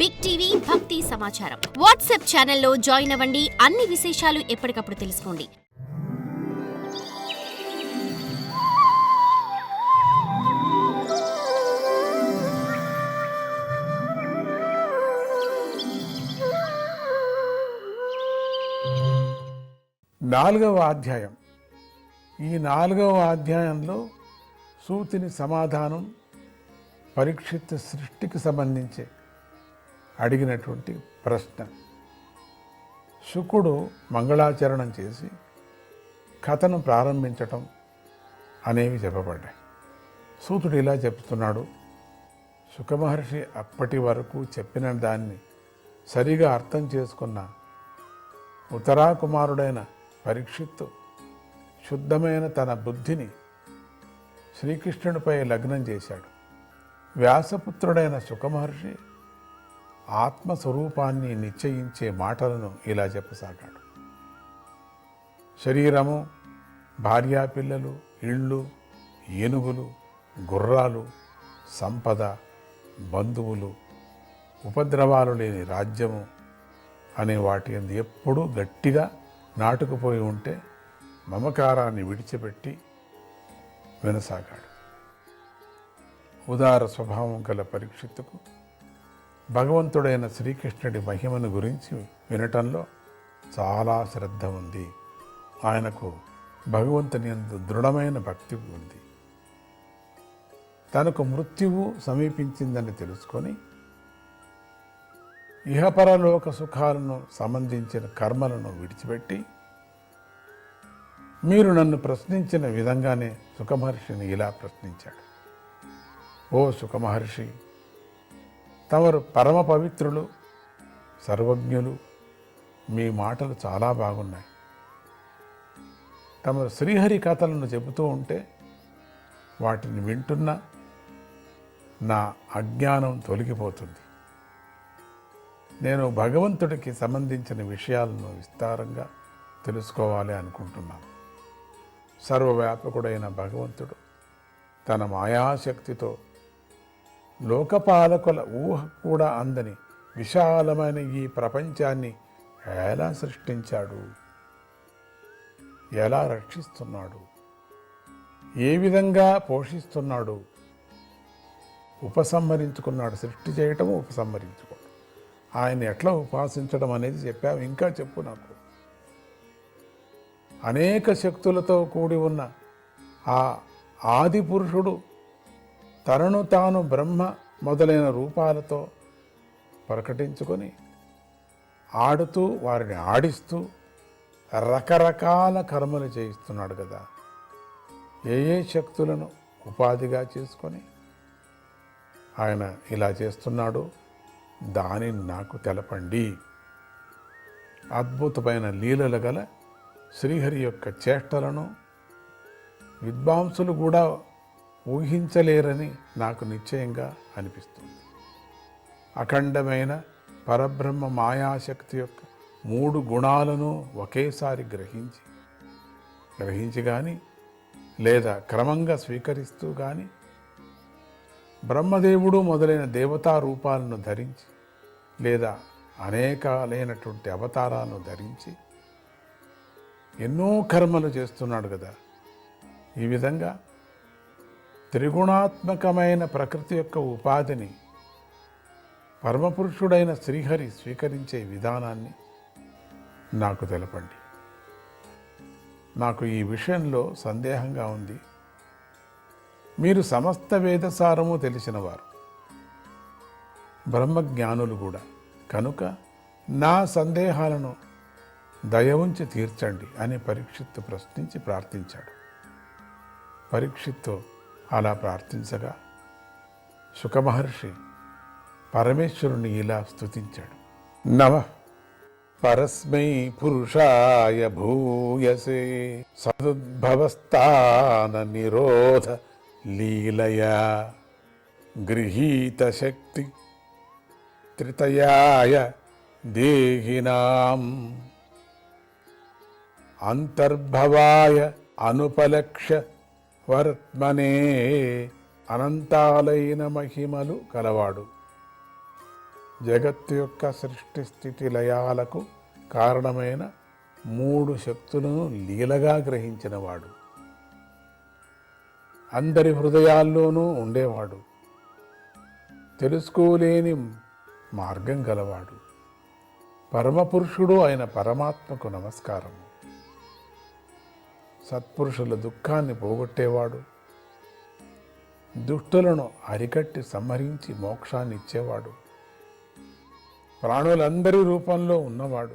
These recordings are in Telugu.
బిగ్ టీవీ భక్తి సమాచారం వాట్సాప్ ఛానల్లో జాయిన్ అవ్వండి. అన్ని విశేషాలు ఎప్పటికప్పుడు తెలుసుకోండి. నాలుగవ అధ్యాయం. ఈ నాలుగవ అధ్యాయంలో సూతిని సమాధానం పరీక్షిత్ సృష్టికి సంబంధించి అడిగినటువంటి ప్రశ్న. శుకుడు మంగళాచరణం చేసి కథను ప్రారంభించటం అనేవి చెప్పబడ్డాయి. సూతుడు ఇలా చెప్తున్నాడు సుఖమహర్షి అప్పటి వరకు చెప్పిన దాన్ని సరిగా అర్థం చేసుకున్న ఉత్తరాకుమారుడైన పరీక్షిత్తు శుద్ధమైన తన బుద్ధిని శ్రీకృష్ణుడిపై లగ్నం చేశాడు. వ్యాసపుత్రుడైన సుఖమహర్షి ఆత్మస్వరూపాన్ని నిశ్చయించే మాటలను ఇలా చెప్పసాగాడు. శరీరము భార్యాపిల్లలు ఇళ్ళు ఏనుగులు గుర్రాలు సంపద బంధువులు ఉపద్రవాలు లేని రాజ్యము అనే వాటి ఎందు ఎప్పుడూ గట్టిగా నాటుకుపోయి ఉంటే మమకారాన్ని విడిచిపెట్టి వినసాగాడు. ఉదార స్వభావం గల పరీక్షిత్తుకు భగవంతుడైన శ్రీకృష్ణుడి మహిమను గురించి వినటంలో చాలా శ్రద్ధ ఉంది. ఆయనకు భగవంతుని ఎందు దృఢమైన భక్తి ఉంది. తనకు మృత్యువు సమీపించిందని తెలుసుకొని ఇహపరలోక సుఖాలను సంబంధించిన కర్మలను విడిచిపెట్టి మీరు నన్ను ప్రశ్నించిన విధంగానే సుఖమహర్షిని ఇలా ప్రశ్నించాడు. ఓ సుఖమహర్షి తమరు పరమ పవిత్రులు సర్వజ్ఞులు. మీ మాటలు చాలా బాగున్నాయి. తమరు శ్రీహరి కథలను చెబుతూ ఉంటే వాటిని వింటున్న నా అజ్ఞానం తొలగిపోతుంది. నేను భగవంతుడికి సంబంధించిన విషయాలను విస్తారంగా తెలుసుకోవాలి అనుకుంటున్నాను. సర్వవ్యాపకుడైన భగవంతుడు తన మాయాశక్తితో లోకపాలకుల ఊహ కూడా అందని విశాలమైన ఈ ప్రపంచాన్ని ఎలా సృష్టించాడు? ఎలా రక్షిస్తున్నాడు? ఏ విధంగా పోషిస్తున్నాడు? ఉపసంహరించుకున్నాడు. సృష్టి చేయటము ఉపసంహరించుకోవడం ఆయన ఎట్లా ఉపాసించడం అనేది చెప్పావు. ఇంకా చెప్పు నాకు. అనేక శక్తులతో కూడి ఉన్న ఆ ఆది పురుషుడు తనను తాను బ్రహ్మ మొదలైన రూపాలతో ప్రకటించుకొని ఆడుతూ వారిని ఆడిస్తూ రకరకాల కర్మలు చేయిస్తున్నాడు కదా. ఏ ఏ శక్తులను ఉపాధిగా చేసుకొని ఆయన ఇలా చేస్తున్నాడు దానిని నాకు తెలపండి. అద్భుతమైన లీలలు గల శ్రీహరి యొక్క చేష్టలను విద్వాంసులు కూడా ఊహించలేరని నాకు నిశ్చయంగా అనిపిస్తుంది. అఖండమైన పరబ్రహ్మ మాయాశక్తి యొక్క మూడు గుణాలను ఒకేసారి గ్రహించి గ్రహించి కానీ లేదా క్రమంగా స్వీకరిస్తూ కానీ బ్రహ్మదేవుడు మొదలైన దేవతా రూపాలను ధరించి లేదా అనేకాలైనటువంటి అవతారాలను ధరించి ఎన్నో కర్మలు చేస్తున్నాడు కదా. ఈ విధంగా త్రిగుణాత్మకమైన ప్రకృతి యొక్క ఉపాధిని పరమపురుషుడైన శ్రీహరి స్వీకరించే విధానాన్ని నాకు తెలపండి. నాకు ఈ విషయంలో సందేహంగా ఉంది. మీరు సమస్త వేదసారము తెలిసినవారు. బ్రహ్మజ్ఞానులు కూడా. కనుక నా సందేహాలను దయ ఉంచి తీర్చండి అని పరీక్షిత్తు ప్రశ్నించి ప్రార్థించాడు. పరీక్షిత్తు అలా ప్రార్థించగా సుఖమహర్షి పరమేశ్వరుని ఇలా స్తుతించాడు. నమ పరస్మై పురుషాయ భూయసే సదుద్భవస్థాన నిరోధ లీలయా గృహీత శక్తి త్రితయాయ దేహినాం అంతర్భవాయ అనుపలక్ష్య వర్త్మనే అనంతాలైన మహిమలు కలవాడు. జగత్తు యొక్క సృష్టి స్థితి లయాలకు కారణమైన మూడు శక్తులను లీలగా గ్రహించినవాడు. అందరి హృదయాల్లోనూ ఉండేవాడు. తెలుసుకోలేని మార్గం గలవాడు. పరమపురుషుడు ఆయన పరమాత్మకు నమస్కారము. సత్పురుషుల దుఃఖాన్ని పోగొట్టేవాడు. దుష్టులను అరికట్టి సంహరించి మోక్షాన్ని ఇచ్చేవాడు ప్రాణులందరి రూపంలో ఉన్నవాడు.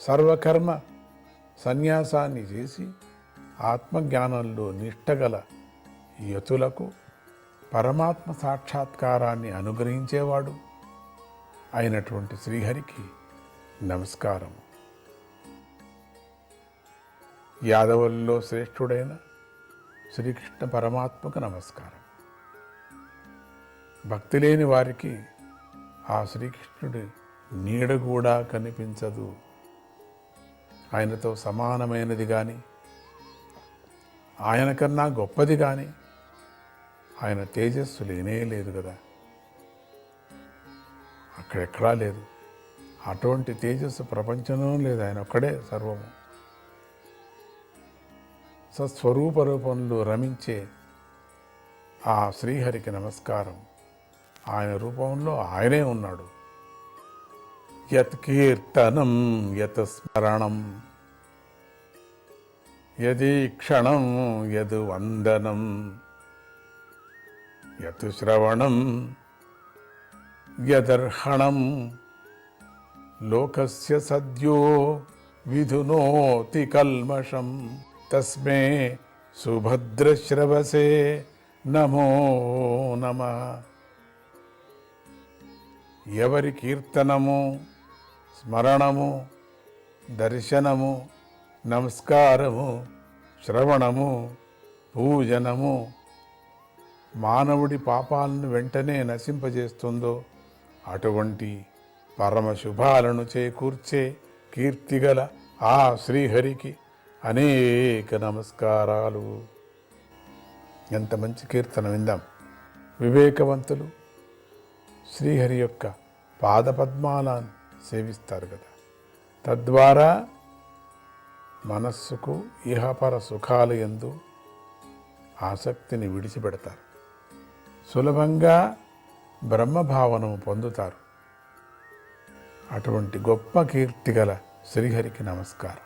సర్వకర్మ సన్యాసాన్ని చేసి ఆత్మజ్ఞానంలో నిష్టగల యతులకు పరమాత్మ సాక్షాత్కారాన్ని అనుగ్రహించేవాడు. అయినటువంటి శ్రీహరికి నమస్కారం యాదవుల్లో శ్రేష్ఠుడైన శ్రీకృష్ణ పరమాత్మకు నమస్కారం. భక్తి లేని వారికి ఆ శ్రీకృష్ణుడి నీడ కూడా కనిపించదు. ఆయనతో సమానమైనది కానీ ఆయన కన్నా గొప్పది కానీ ఆయన తేజస్సు లేనే లేదు కదా. అక్కడెక్కడా లేదు. అటువంటి తేజస్సు ప్రపంచంలో లేదు. ఆయన ఒక్కడే సర్వము. సస్వరూప రూపంలో రమించే ఆ శ్రీహరికి నమస్కారం. ఆయన రూపంలో ఆయనే ఉన్నాడు. యత్ కీర్తనం యత్ స్మరణం యదీక్షణం యద్ వందనం యత్ శ్రవణం యదర్హణం లోకస్య సద్యో విధునోతి కల్మషం. తస్మే సుభద్రశ్రవసే నమో నమ ఎవరి కీర్తనము స్మరణము దర్శనము నమస్కారము శ్రవణము పూజనము మానవుడి పాపాలను వెంటనే నశింపజేస్తుందో అటువంటి పరమ శుభాలను చేకూర్చే కీర్తిగల ఆ శ్రీహరికి అనేక నమస్కారాలు. ఎంత మంచి కీర్తన విందాం. వివేకవంతులు శ్రీహరి యొక్క పాదపద్మాలను సేవిస్తారు కదా. తద్వారా మనస్సుకు ఇహపర సుఖాలు ఎందు ఆసక్తిని విడిచిపెడతారు. సులభంగా బ్రహ్మభావనము పొందుతారు. అటువంటి గొప్ప కీర్తి గల శ్రీహరికి నమస్కారం.